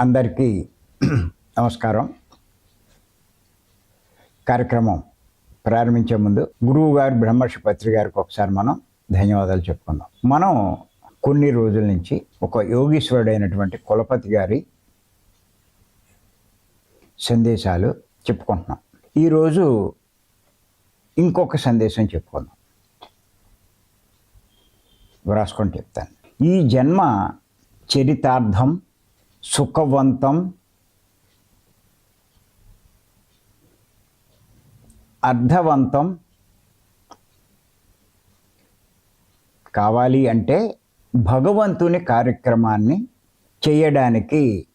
అందరికీ నమస్కారం. కార్యక్రమం ప్రారంభించే ముందు గురువు గారు బ్రహ్మర్షి పత్రి గారికి ఒకసారి మనం ధన్యవాదాలు చెప్పుకుందాం. మనం కొన్ని రోజుల నుంచి ఒక యోగీశ్వరుడైనటువంటి కులపతి గారి సందేశాలు చెప్పుకుంటున్నాం. ఈరోజు ఇంకొక సందేశం చెప్పుకుందాం. వ్రాసుకొని చెప్తాను. ఈ జన్మ చరితార్థం సుఖవంతం అర్థవంతం కావాలి అంటే భగవంతుని కార్యక్రమాన్ని చేయడానికి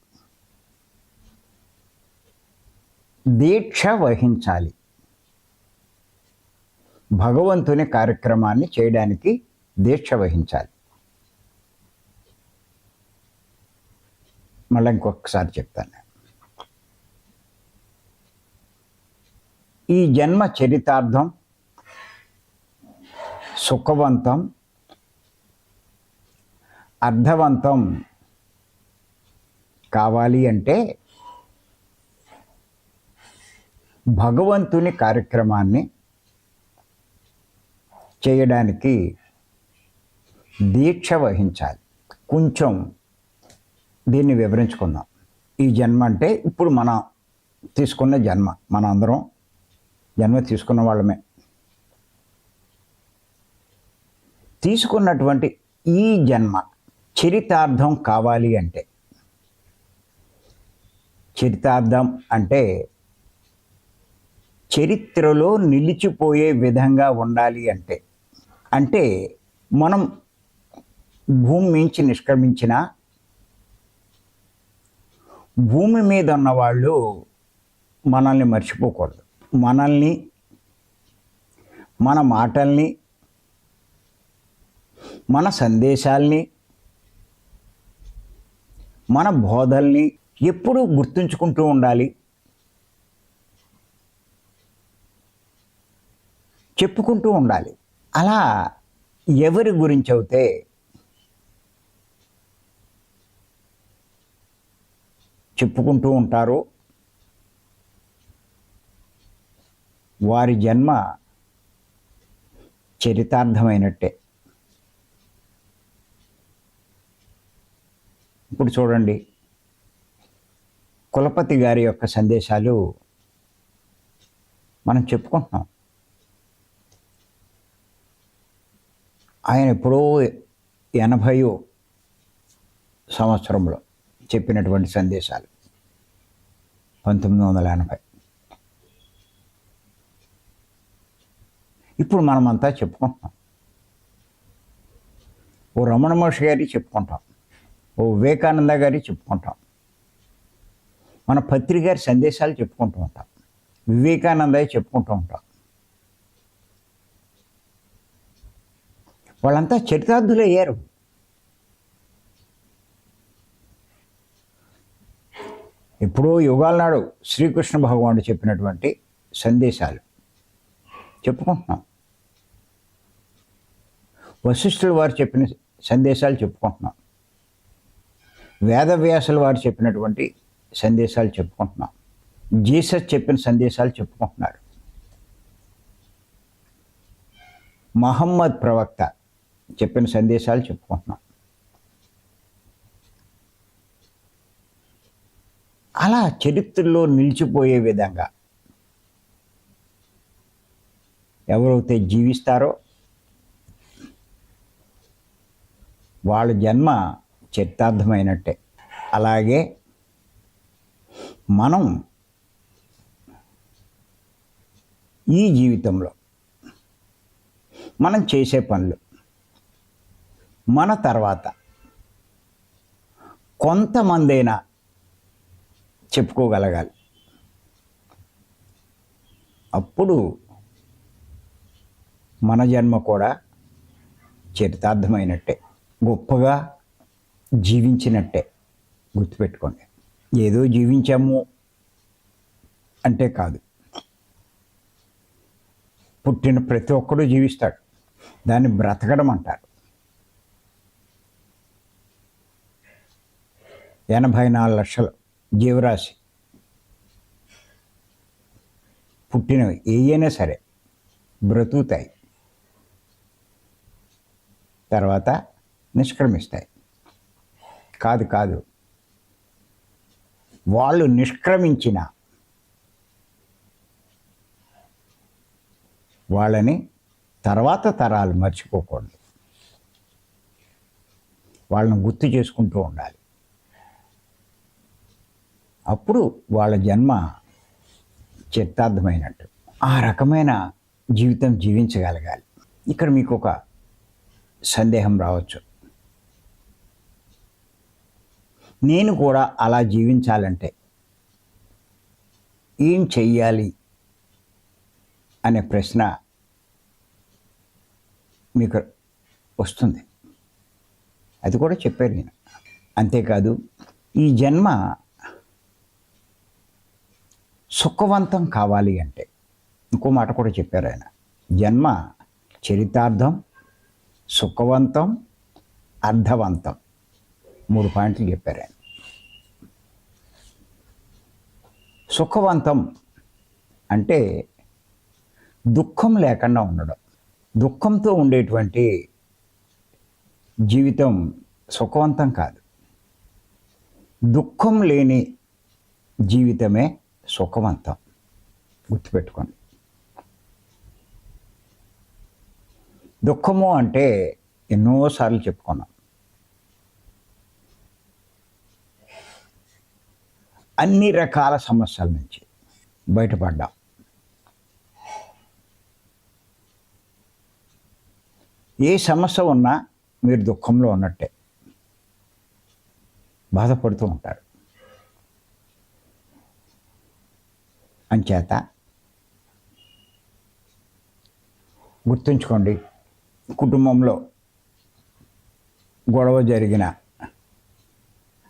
దీక్ష వహించాలి. భగవంతుని కార్యక్రమాన్ని చేయడానికి దీక్ష వహించాలి. మళ్ళీ ఇంకొకసారి చెప్తాను ఈ జన్మ చరితార్థం సుఖవంతం అర్థవంతం కావాలి అంటే భగవంతుని కార్యక్రమాన్ని చేయడానికి దీక్ష వహించాలి. కొంచెం దీన్ని వివరించుకుందాం. ఈ జన్మ అంటే ఇప్పుడు మనం తీసుకున్న జన్మ. మన అందరం జన్మ తీసుకున్న వాళ్ళమే. తీసుకున్నటువంటి ఈ జన్మ చరితార్థం కావాలి అంటే. చరితార్థం అంటే చరిత్రలో నిలిచిపోయే విధంగా ఉండాలి అంటే. అంటే మనం భూమి నుంచి నిష్క్రమించిన భూమి మీద ఉన్న వాళ్ళు మనల్ని మర్చిపోకూడదు. మనల్ని మన మాటల్ని మన సందేశాల్ని మన బోధల్ని ఎప్పుడూ గుర్తుంచుకుంటూ ఉండాలి. చెప్పుకుంటూ ఉండాలి. అలా ఎవరి గురించి అయితే చెప్పుకుంటూ ఉంటారో. వారి జన్మ చరితార్థమైనట్టే. ఇప్పుడు చూడండి. కులపతి గారి యొక్క సందేశాలు మనం చెప్పుకుంటున్నాం. ఆయన ఎప్పుడో ఎనభై సంవత్సరంలో చెప్పినటువంటి సందేశాలు. పంతొమ్మిది వందల ఎనభై. ఇప్పుడు మనమంతా చెప్పుకుంటున్నాం. ఓ రమణ మహర్షి గారి చెప్పుకుంటాం. ఓ వివేకానంద గారి చెప్పుకుంటాం. మన పత్రికారి సందేశాలు చెప్పుకుంటూ ఉంటాం. వివేకానందయ్య చెప్పుకుంటూ ఉంటాం. వాళ్ళంతా చరితార్థులు అయ్యారు ఎప్పుడో యుగాల నాడు శ్రీకృష్ణ భగవానుడు చెప్పినటువంటి సందేశాలు. చెప్పుకుంటున్నాం. వశిష్ఠుల వారు చెప్పిన సందేశాలు చెప్పుకుంటున్నాం. వేదవ్యాసుల వారు చెప్పినటువంటి సందేశాలు చెప్పుకుంటున్నాం. జీసస్ చెప్పిన సందేశాలు చెప్పుకుంటున్నారు. మహమ్మద్ ప్రవక్త చెప్పిన సందేశాలు చెప్పుకుంటున్నాం. అలా చరిత్రలో నిలిచిపోయే విధంగా ఎవరైతే జీవిస్తారో వాళ్ళ జన్మ చరితార్థమైనట్టే. అలాగే మనం ఈ జీవితంలో మనం చేసే పనులు మన తర్వాత కొంతమందైనా చెప్పుకోగలగాలి. అప్పుడు మన జన్మ కూడా చరితార్థమైనట్టే గొప్పగా జీవించినట్టే గుర్తుపెట్టుకోండి. ఏదో జీవించాము అంటే కాదు. పుట్టిన ప్రతి ఒక్కడూ జీవిస్తాడు. దాన్ని బ్రతకడం అంటారు ఎనభై నాలుగు లక్షలు జీవరాశి. పుట్టినవి ఏయైనా సరే బ్రతుకుతాయి. తర్వాత నిష్క్రమిస్తాయి. కాదు కాదు. వాళ్ళు నిష్క్రమించిన వాళ్ళని తర్వాత తరాలు మర్చిపోకూడదు. వాళ్ళని గుర్తు చేసుకుంటూ ఉండాలి. అప్పుడు వాళ్ళ జన్మ చిత్తార్థమైనట్టు. ఆ రకమైన జీవితం జీవించగలగాలి. ఇక్కడ మీకు ఒక సందేహం రావచ్చు. నేను కూడా అలా జీవించాలంటే ఏం చెయ్యాలి అనే ప్రశ్న మీకు వస్తుంది. అది కూడా చెప్పారు నేను. అంతేకాదు ఈ జన్మ సుఖవంతం కావాలి అంటే. ఇంకో మాట కూడా చెప్పారు ఆయన. జన్మ చరితార్థం సుఖవంతం అర్థవంతం. మూడు పాయింట్లు చెప్పారు ఆయన. సుఖవంతం అంటే దుఃఖం లేకుండా ఉండడం. దుఃఖంతో ఉండేటువంటి జీవితం సుఖవంతం కాదు. దుఃఖం లేని జీవితమే సుఖవంతం గుర్తుపెట్టుకోండి. దుఃఖము అంటే ఎన్నోసార్లు చెప్పుకున్నాం. అన్ని రకాల సమస్యల నుంచి బయటపడ్డాం. ఏ సమస్య ఉన్నా మీరు దుఃఖంలో ఉన్నట్టే. బాధపడుతూ ఉంటారు. అంచేత గుర్తుంచుకోండి కుటుంబంలో గొడవ జరిగిన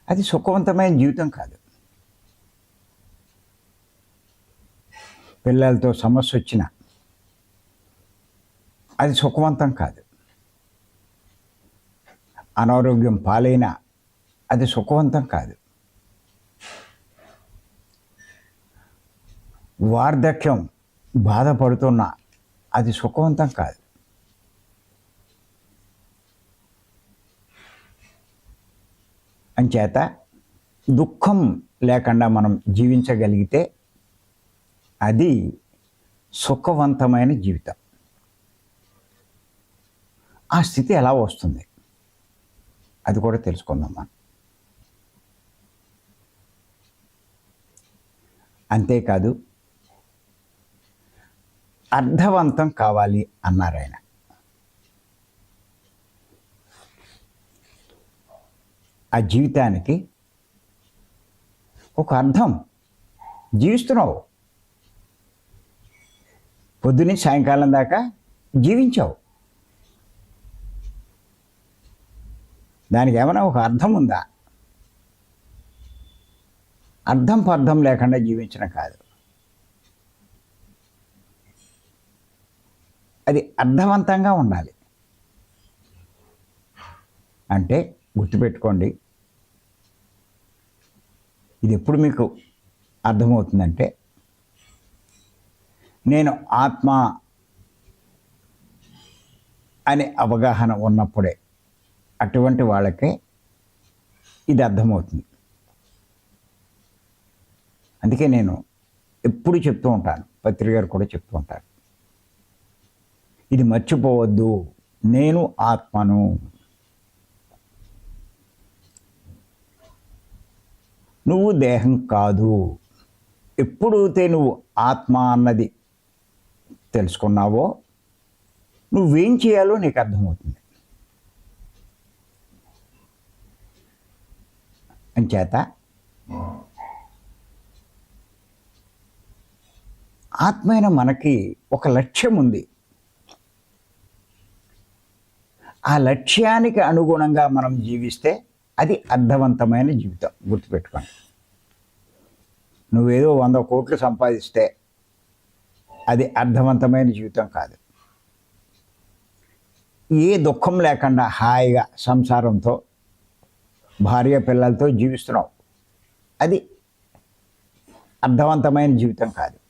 అది సుఖవంతమైన జీవితం కాదు. పిల్లలతో సమస్య వచ్చిన అది సుఖవంతం కాదు. అనారోగ్యం పాలైన అది సుఖవంతం కాదు. వార్ధక్యం బాధపడుతున్నా అది సుఖవంతం కాదు. అంచేత దుఃఖం లేకుండా మనం జీవించగలిగితే అది సుఖవంతమైన జీవితం. ఆ స్థితి ఎలా వస్తుంది? అది కూడా తెలుసుకుందాం మనం. అంతేకాదు అర్థవంతం కావాలి అన్నారు ఆయన. ఆ జీవితానికి ఒక అర్థం. జీవిస్తున్నావు. పొద్దున్నే సాయంకాలం దాకా జీవించావు. దానికి ఏమైనా ఒక అర్థం ఉందా? అర్థం పర్థం లేకుండా జీవించడం కాదు. అది అర్థవంతంగా ఉండాలి. అంటే గుర్తుపెట్టుకోండి. ఇది ఎప్పుడు మీకు అర్థమవుతుందంటే నేను ఆత్మ అనే అవగాహన ఉన్నప్పుడే అటువంటి వాళ్ళకే ఇది అర్థమవుతుంది. అందుకే నేను ఎప్పుడు చెప్తూ ఉంటాను పత్రిక గారు కూడా చెప్తూ ఉంటారు. ఇది మర్చిపోవద్దు. నేను ఆత్మను. నువ్వు దేహం కాదు. ఎప్పుడైతే నువ్వు ఆత్మ అన్నది తెలుసుకున్నావో నువ్వేం చేయాలో నీకు అర్థమవుతుంది. అంచేత ఆత్మైన మనకి ఒక లక్ష్యం ఉంది ఆ లక్ష్యానికి అనుగుణంగా మనం జీవిస్తే అది అర్థవంతమైన జీవితం. గుర్తుపెట్టుకోండి. నువ్వేదో వంద కోట్లు సంపాదిస్తే అది అర్థవంతమైన జీవితం కాదు. ఏ దుఃఖం లేకుండా హాయిగా సంసారంతో భార్య పిల్లలతో జీవిస్తున్నావు. అది అర్థవంతమైన జీవితం కాదు.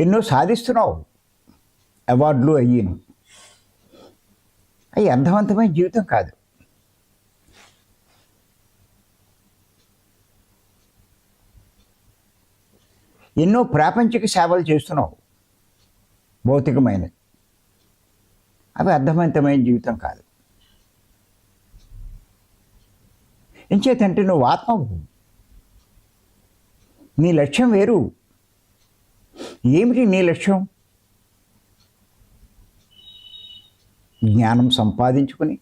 ఎన్నో సాధిస్తున్నావు. అవార్డులు అయ్యాను. అవి అర్థవంతమైన జీవితం కాదు. ఎన్నో ప్రాపంచిక సేవలు చేస్తున్నావు. భౌతికమైనది అవి అర్థవంతమైన జీవితం కాదు. ఎంచేతంటే నువ్వు ఆత్మవు. నీ లక్ష్యం వేరు. ఏమిటి నీ లక్ష్యం? జ్ఞానం సంపాదించుకుని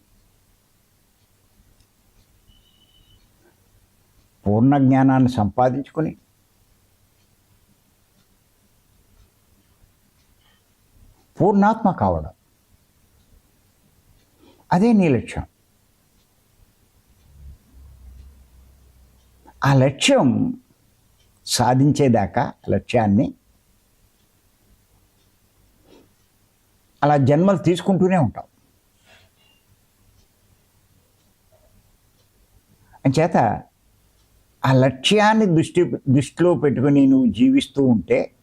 పూర్ణ జ్ఞానాన్ని సంపాదించుకుని పూర్ణాత్మ కావడం. అదే నీ లక్ష్యం. ఆ లక్ష్యం సాధించేదాకా లక్ష్యాన్ని అలా జన్మలు తీసుకుంటూనే ఉంటాం. అంచేత ఆ లక్ష్యాన్ని దృష్టి దృష్టిలో పెట్టుకుని నువ్వు జీవిస్తూ ఉంటే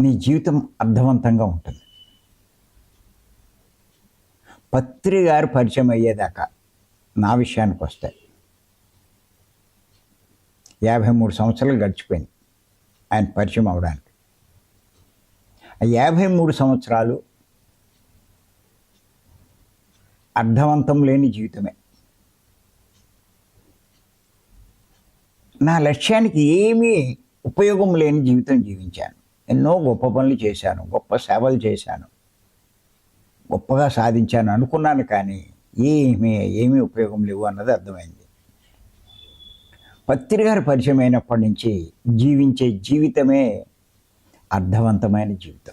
నీ జీవితం అర్థవంతంగా ఉంటుంది. పత్రి గారు పరిచయం అయ్యేదాకా నా విషయానికి వస్తే యాభై మూడు సంవత్సరాలు గడిచిపోయింది. ఆయన పరిచయం అవడానికి. యాభై మూడు సంవత్సరాలు అర్థవంతం లేని జీవితమే. నా లక్ష్యానికి ఏమీ ఉపయోగం లేని జీవితం జీవించాను. ఎన్నో గొప్ప పనులు చేశాను గొప్ప సేవలు చేశాను గొప్పగా సాధించాను అనుకున్నాను కానీ ఏమీ ఏమీ ఉపయోగం లేవు అన్నది అర్థమైంది. పత్రి పరిచయం అయినప్పటి నుంచి జీవించే జీవితమే అర్థవంతమైన జీవితం.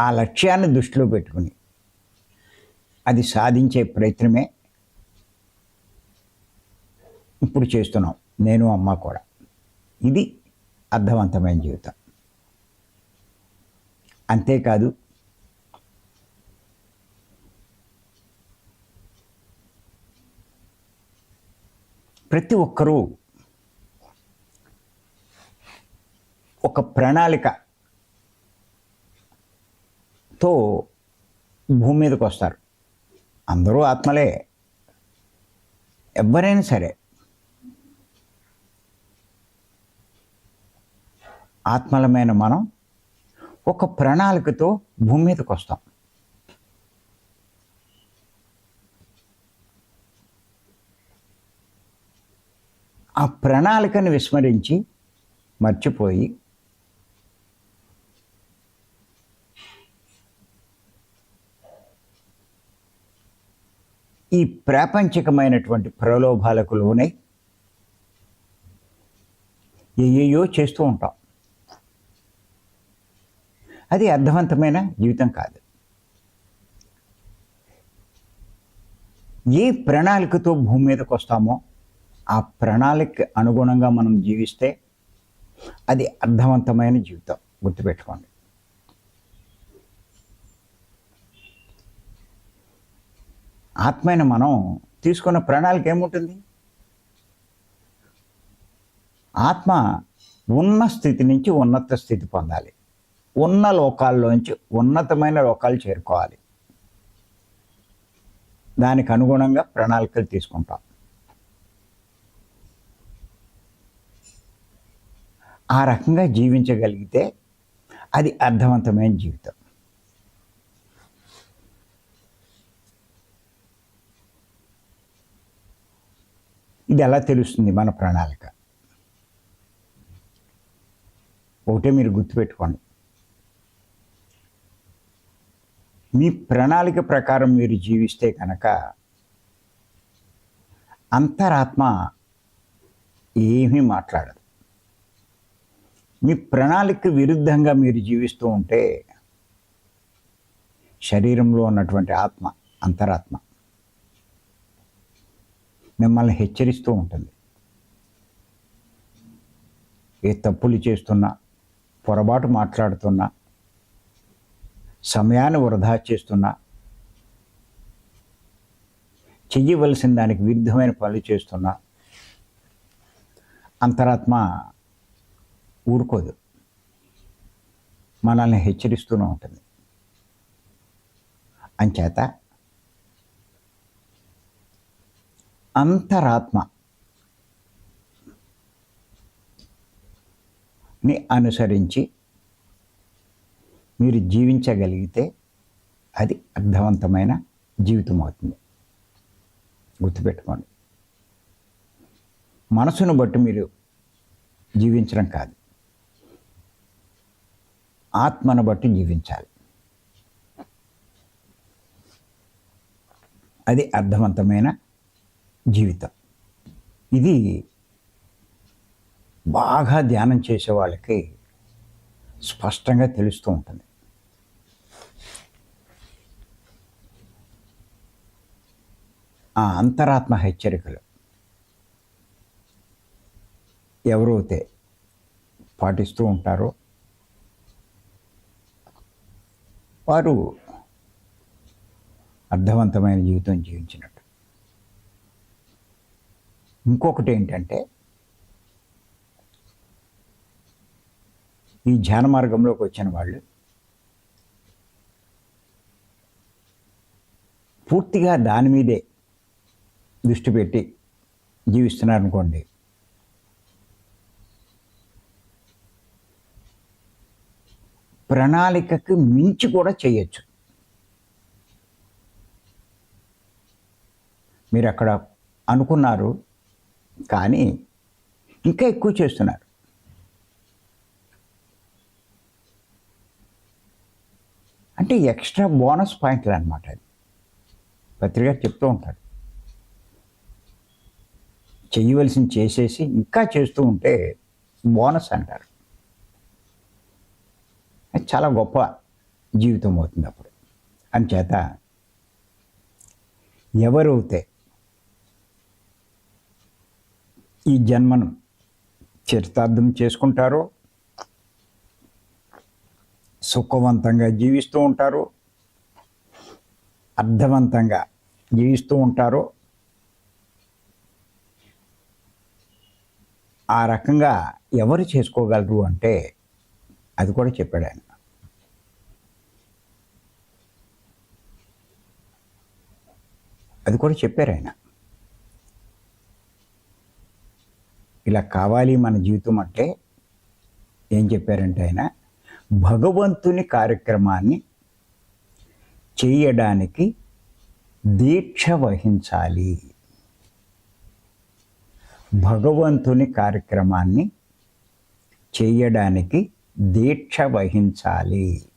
ఆ లక్ష్యాన్ని దృష్టిలో పెట్టుకుని అది సాధించే ప్రయత్నమే ఇప్పుడు చేస్తున్నాం. నేను అమ్మ కూడా. ఇది అర్థవంతమైన జీవితం. అంతేకాదు ప్రతి ఒక్కరూ ఒక ప్రణాళికతో భూమి మీదకి వస్తారు. అందరూ ఆత్మలే. ఎవరైనా సరే ఆత్మలమైన మనం ఒక ప్రణాళికతో భూమి మీదకి వస్తాం. ఆ ప్రణాళికను విస్మరించి మర్చిపోయి ఈ ప్రాపంచికమైనటువంటి ప్రలోభాలకు లోనై ఏయో చేస్తూ ఉంటాం. అది అర్థవంతమైన జీవితం కాదు. ఏ ప్రణాళికతో భూమి మీదకి వస్తామో ఆ ప్రణాళిక అనుగుణంగా మనం జీవిస్తే అది అర్థవంతమైన జీవితం. గుర్తుపెట్టుకోండి. ఆత్మైన మనం తీసుకున్న ప్రణాళిక ఏముంటుంది? ఆత్మ ఉన్న స్థితి నుంచి ఉన్నత స్థితి పొందాలి. ఉన్న లోకాల్లోంచి ఉన్నతమైన లోకాలు చేరుకోవాలి. దానికి అనుగుణంగా ప్రణాళికలు తీసుకుంటాం. ఆ రకంగా జీవించగలిగితే అది అర్థవంతమైన జీవితం. ఇది ఎలా తెలుస్తుంది మన ప్రణాళిక? ఒకటే మీరు గుర్తుపెట్టుకోండి. మీ ప్రణాళిక ప్రకారం మీరు జీవిస్తే కనుక అంతరాత్మ ఏమీ మాట్లాడదు. మీ ప్రణాళిక విరుద్ధంగా మీరు జీవిస్తూ ఉంటే శరీరంలో ఉన్నటువంటి ఆత్మ అంతరాత్మ మిమ్మల్ని హెచ్చరిస్తూ ఉంటుంది. ఏ తప్పులు చేస్తున్నా పొరపాటు మాట్లాడుతున్నా సమయాన్ని వృధా చేస్తున్నా చెయ్యవలసిన దానికి విరుద్ధమైన పనులు చేస్తున్నా అంతరాత్మ ఊరుకోదు. మనల్ని హెచ్చరిస్తూనే ఉంటుంది. అంచేత అంతరాత్మ. ని అనుసరించి మీరు జీవించగలిగితే అది అర్థవంతమైన జీవితం అవుతుంది గుర్తుపెట్టుకోండి. మనసును బట్టి మీరు జీవించడం కాదు. ఆత్మను బట్టి జీవించాలి. అది అర్థవంతమైన జీవితం. ఇది బాగా ధ్యానం చేసే వాళ్ళకి స్పష్టంగా తెలుస్తూ ఉంటుంది. ఆ అంతరాత్మ హెచ్చరికలు ఎవరైతే పాటిస్తూ ఉంటారో వారు అర్థవంతమైన జీవితం జీవించినట్టు. ఇంకొకటి ఏంటంటే ఈ ధ్యాన మార్గంలోకి వచ్చిన వాళ్ళు పూర్తిగా దాని మీదే దృష్టి పెట్టి జీవిస్తున్నారు అనుకోండి మించి కూడా చేయొచ్చు. మీరు అక్కడ అనుకున్నారు కానీ ఇంకా ఎక్కువ చేస్తున్నారు. అంటే ఎక్స్ట్రా బోనస్ పాయింట్లు అనమాట అది పత్రిక చెప్తూ ఉంటాడు. చేయవలసింది చేసేసి ఇంకా చేస్తూ ఉంటే బోనస్ అంటారు. అది చాలా గొప్ప జీవితం అవుతుంది అప్పుడు. అంచేత ఎవరైతే ఈ జన్మను చరితార్థం చేసుకుంటారో సుఖవంతంగా జీవిస్తూ ఉంటారో అర్థవంతంగా జీవిస్తూ ఉంటారో ఆ రకంగా ఎవరు చేసుకోగలరు అంటే అది కూడా చెప్పాడు ఆయన. అది కూడా చెప్పారు ఆయన. ఇలా కావాలి మన జీవితం అంటే ఏం చెప్పారంటే ఆయన భగవంతుని కార్యక్రమాన్ని చేయడానికి దీక్ష వహించాలి. భగవంతుని కార్యక్రమాన్ని చేయడానికి దీక్ష వహించాలి.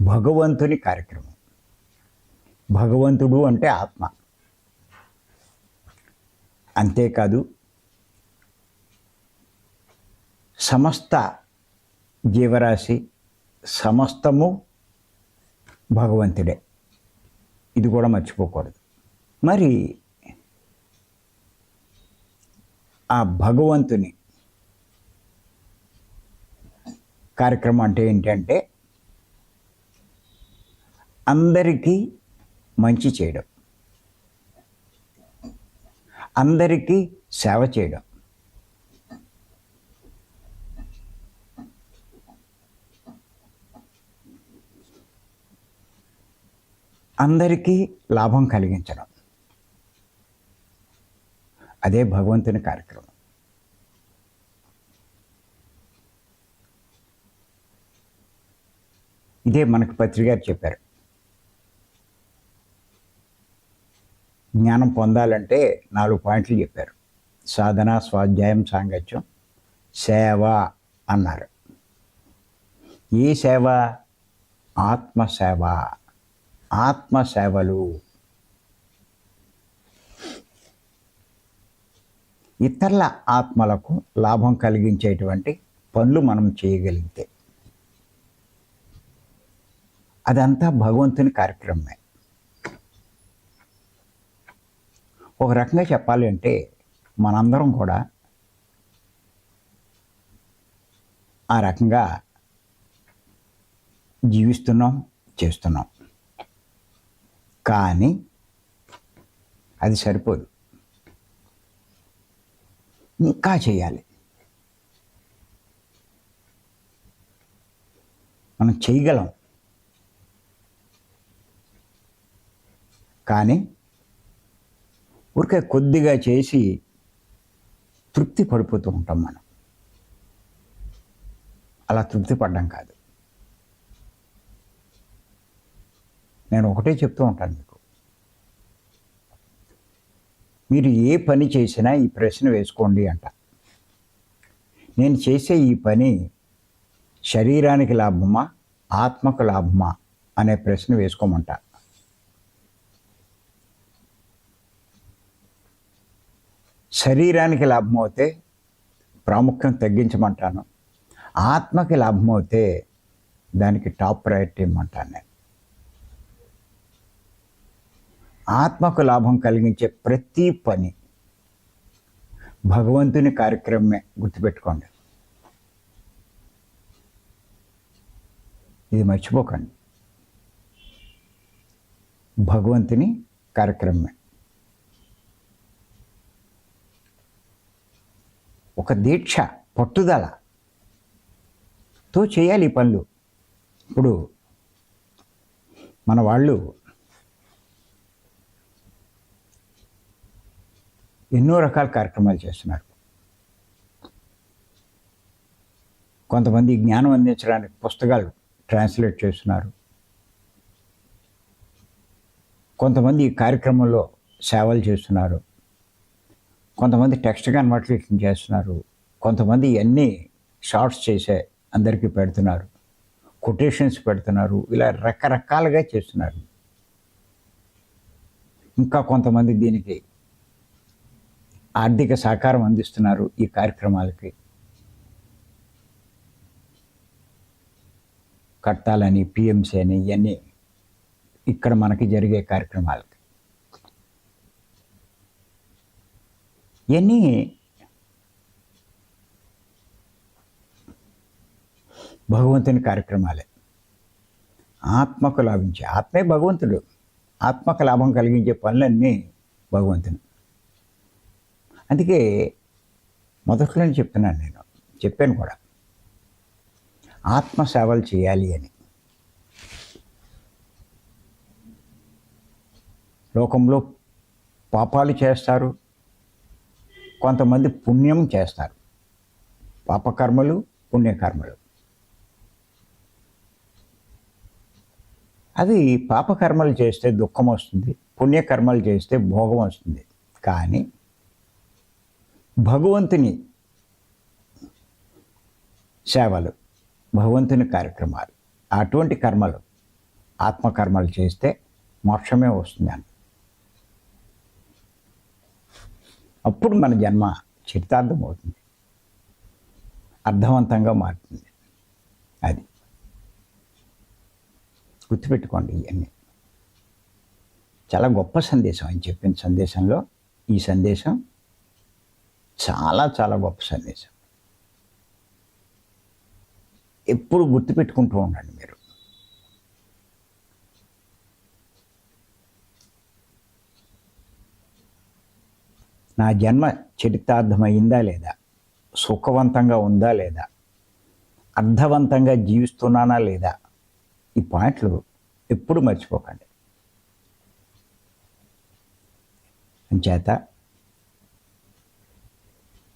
భగవంతుని కార్యక్రమం. భగవంతుడు అంటే ఆత్మ. అంతేకాదు సమస్త జీవరాశి సమస్తము భగవంతుడే. ఇది కూడా మర్చిపోకూడదు. మరి ఆ భగవంతుని కార్యక్రమం అంటే ఏంటంటే అందరికీ మంచి చేయడం. అందరికీ సేవ చేయడం. అందరికీ లాభం కలిగించడం. అదే భగవంతుని కార్యక్రమం. ఇదే మనకు పత్రికారు చెప్పారు. జ్ఞానం పొందాలంటే నాలుగు పాయింట్లు చెప్పారు. సాధన స్వాధ్యాయం సాంగత్యం సేవ అన్నారు. ఏ సేవ? ఆత్మసేవ. ఆత్మసేవలు. ఇతరుల ఆత్మలకు లాభం కలిగించేటువంటి పనులు మనం చేయగలిగితే. అదంతా భగవంతుని కార్యక్రమమే. ఒక రకంగా చెప్పాలి అంటే మనందరం కూడా ఆ రకంగా జీవిస్తున్నాం చేస్తున్నాం. కానీ అది సరిపోదు. ఇంకా చేయాలి. మనం చేయగలం. కానీ ఊరికే కొద్దిగా చేసి తృప్తి పడిపోతూ ఉంటాం మనం. అలా తృప్తి పడ్డం కాదు. నేను ఒకటే చెప్తూ ఉంటాను మీకు. మీరు ఏ పని చేసినా ఈ ప్రశ్న వేసుకోండి అంట. నేను చేసే ఈ పని శరీరానికి లాభమా ఆత్మకు లాభమా అనే ప్రశ్న వేసుకోమంట. శరీరానికి లాభం అవుతే ప్రాముఖ్యం తగ్గించమంటాను. ఆత్మకి లాభం అవుతే దానికి టాప్ ప్రయారిటీ ఇమ్మంటాను నేను. ఆత్మకు లాభం కలిగించే ప్రతి పని భగవంతుని కార్యక్రమమే గుర్తుపెట్టుకోండి. ఇది మర్చిపోకండి. భగవంతుని కార్యక్రమమే. ఒక దీక్ష పట్టుదలతో చేయాలి ఈ పనులు. ఇప్పుడు మన వాళ్ళు ఎన్నో రకాల కార్యక్రమాలు చేస్తున్నారు. కొంతమంది జ్ఞానం అందించడానికి పుస్తకాలు ట్రాన్స్లేట్ చేస్తున్నారు. కొంతమంది ఈ కార్యక్రమంలో సేవలు చేస్తున్నారు. కొంతమంది టెక్స్ట్ కన్వర్టేషన్ చేస్తున్నారు. కొంతమంది ఇవన్నీ షార్ట్స్ చేసే అందరికీ పెడుతున్నారు. కొటేషన్స్ పెడుతున్నారు. ఇలా రకరకాలుగా చేస్తున్నారు. ఇంకా కొంతమంది దీనికి ఆర్థిక సహకారం అందిస్తున్నారు ఈ కార్యక్రమాలకి. కట్టాలని పిఎంసీ అని ఇవన్నీ ఇక్కడ మనకి జరిగే కార్యక్రమాలు. ఇవన్నీ భగవంతుని కార్యక్రమాలే. ఆత్మకు లాభించే ఆత్మే భగవంతుడు. ఆత్మకు లాభం కలిగించే పనులన్నీ భగవంతుని. అందుకే మొదట్లోనే చెప్తున్నాను నేను చెప్పాను కూడా. ఆత్మ సేవలు చేయాలి అని. లోకంలో పాపాలు చేస్తారు కొంతమంది పుణ్యం చేస్తారు. పాపకర్మలు పుణ్యకర్మలు. అది పాపకర్మలు చేస్తే దుఃఖం వస్తుంది పుణ్యకర్మలు చేస్తే భోగం వస్తుంది. కానీ భగవంతుని సేవలు భగవంతుని కార్యక్రమాలు అటువంటి కర్మలు ఆత్మకర్మలు చేస్తే మోక్షమే వస్తుంది అని అప్పుడు మన జన్మ చరితార్థం అవుతుంది అర్థవంతంగా మారుతుంది. అది. గుర్తుపెట్టుకోండి ఇవన్నీ. చాలా గొప్ప సందేశం. ఆయన చెప్పిన సందేశంలో ఈ సందేశం చాలా చాలా గొప్ప సందేశం. ఎప్పుడు గుర్తుపెట్టుకుంటూ ఉండండి మీరు. నా జన్మ చరితార్థమైందా లేదా? సుఖవంతంగా ఉందా లేదా? అర్థవంతంగా జీవిస్తున్నానా లేదా? ఈ పాయింట్లు ఎప్పుడు మర్చిపోకండి. అంచేత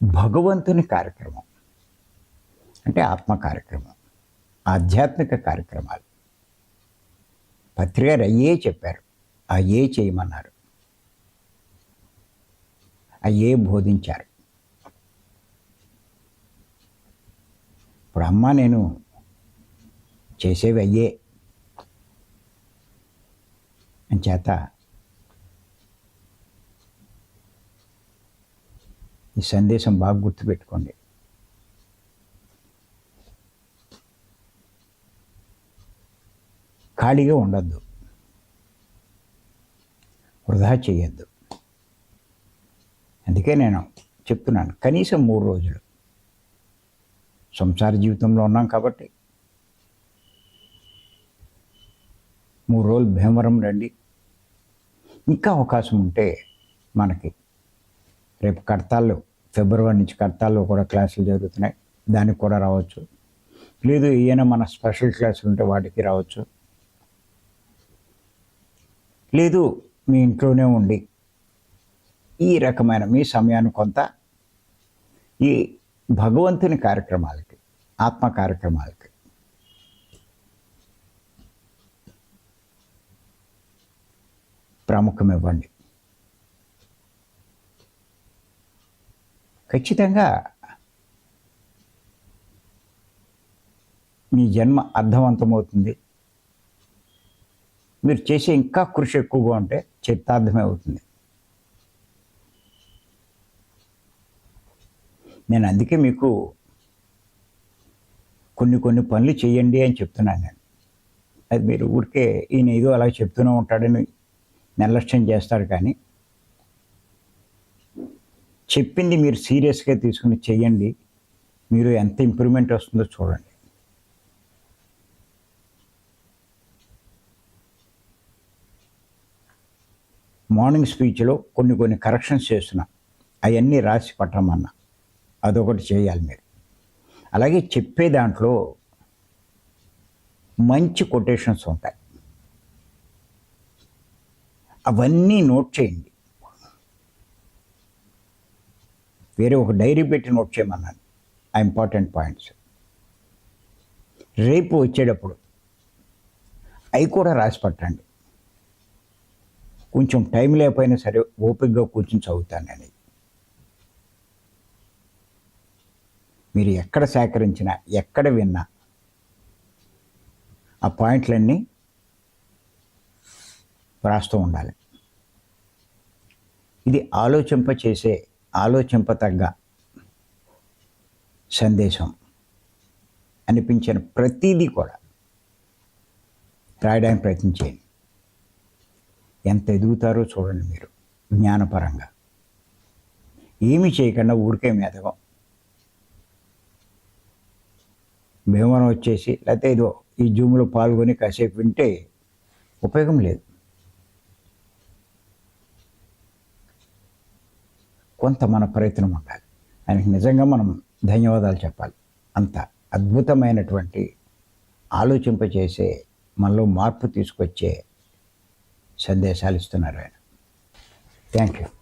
భగవంతుని కార్యక్రమం అంటే ఆత్మ కార్యక్రమం ఆధ్యాత్మిక కార్యక్రమాలు. పత్రిక అయ్యే చెప్పారు అయ్యే చేయమన్నారు. అయ్యే బోధించారు. ఇప్పుడు అమ్మ నేను చేసేవి అయ్యే. అని చేత ఈ సందేశం బాగా గుర్తుపెట్టుకోండి. ఖాళీగా ఉండద్దు. వృధా చేయొద్దు అందుకే నేను చెప్తున్నాను కనీసం మూడు రోజులు. సంసార జీవితంలో ఉన్నాం కాబట్టి. మూడు రోజులు భీమవరం రండి. ఇంకా అవకాశం ఉంటే మనకి రేపు కడతాల్లో ఫిబ్రవరి నుంచి కడతాల్లో కూడా క్లాసులు జరుగుతున్నాయి. దానికి కూడా రావచ్చు. లేదు ఏమైనా మన స్పెషల్ క్లాసులు ఉంటే వాటికి రావచ్చు. లేదు మీ ఇంట్లోనే ఉండి ఈ రకమైన మీ సమయాన్ని కొంత ఈ భగవంతుని కార్యక్రమాలకి ఆత్మ కార్యక్రమాలకి. ప్రాముఖ్యం ఇవ్వండి ఖచ్చితంగా మీ జన్మ అర్థవంతమవుతుంది. మీరు చేసే ఇంకా కృషి ఎక్కువగా ఉంటే చిత్తార్థమే అవుతుంది. నేను అందుకే మీకు కొన్ని కొన్ని పనులు చేయండి అని చెప్తున్నాను నేను. అది మీరు ఊరికే ఈయన ఏదో అలా చెప్తూనే ఉంటాడని నిర్లక్ష్యం చేస్తారు కానీ చెప్పింది మీరు సీరియస్గా తీసుకుని చెయ్యండి మీరు ఎంత ఇంప్రూవ్మెంట్ వస్తుందో చూడండి. మార్నింగ్ స్పీచ్లో కొన్ని కొన్ని కరెక్షన్స్ చేస్తున్నా. అవన్నీ రాసి పట్టమన్నా. అదొకటి చేయాలి మీరు. అలాగే చెప్పే దాంట్లో మంచి కొటేషన్స్ ఉంటాయి. అవన్నీ నోట్ చేయండి. వేరే ఒక డైరీ పెట్టి నోట్ చేయమన్నాను. ఆ ఇంపార్టెంట్ పాయింట్స్. రేపు వచ్చేటప్పుడు అవి కూడా రాసి పట్టండి. కొంచెం టైం లేకపోయినా సరే ఓపికగా కూర్చొని చదువుతాను నేను. మీరు ఎక్కడ సేకరించినా ఎక్కడ విన్నా ఆ పాయింట్లన్నీ వ్రాస్తూ ఉండాలి. ఇది ఆలోచింప చేసే ఆలోచింపతగ్గ సందేశం అనిపించిన ప్రతిదీ కూడా రాయడానికి ప్రయత్నం చేయండి. ఎంత ఎదుగుతారో చూడండి మీరు జ్ఞానపరంగా. ఏమి చేయకుండా ఊరికే మెదగం. మేమనం వచ్చేసి లేకపోతే ఏదో ఈ జూమ్లో పాల్గొని కాసేపు వింటే ఉపయోగం లేదు. కొంత మన ప్రయత్నం ఉండాలి. ఆయనకి నిజంగా మనం ధన్యవాదాలు చెప్పాలి. అంత అద్భుతమైనటువంటి ఆలోచింపచేసే మనలో మార్పు తీసుకొచ్చే సందేశాలు ఇస్తున్నారు ఆయన. Thank you.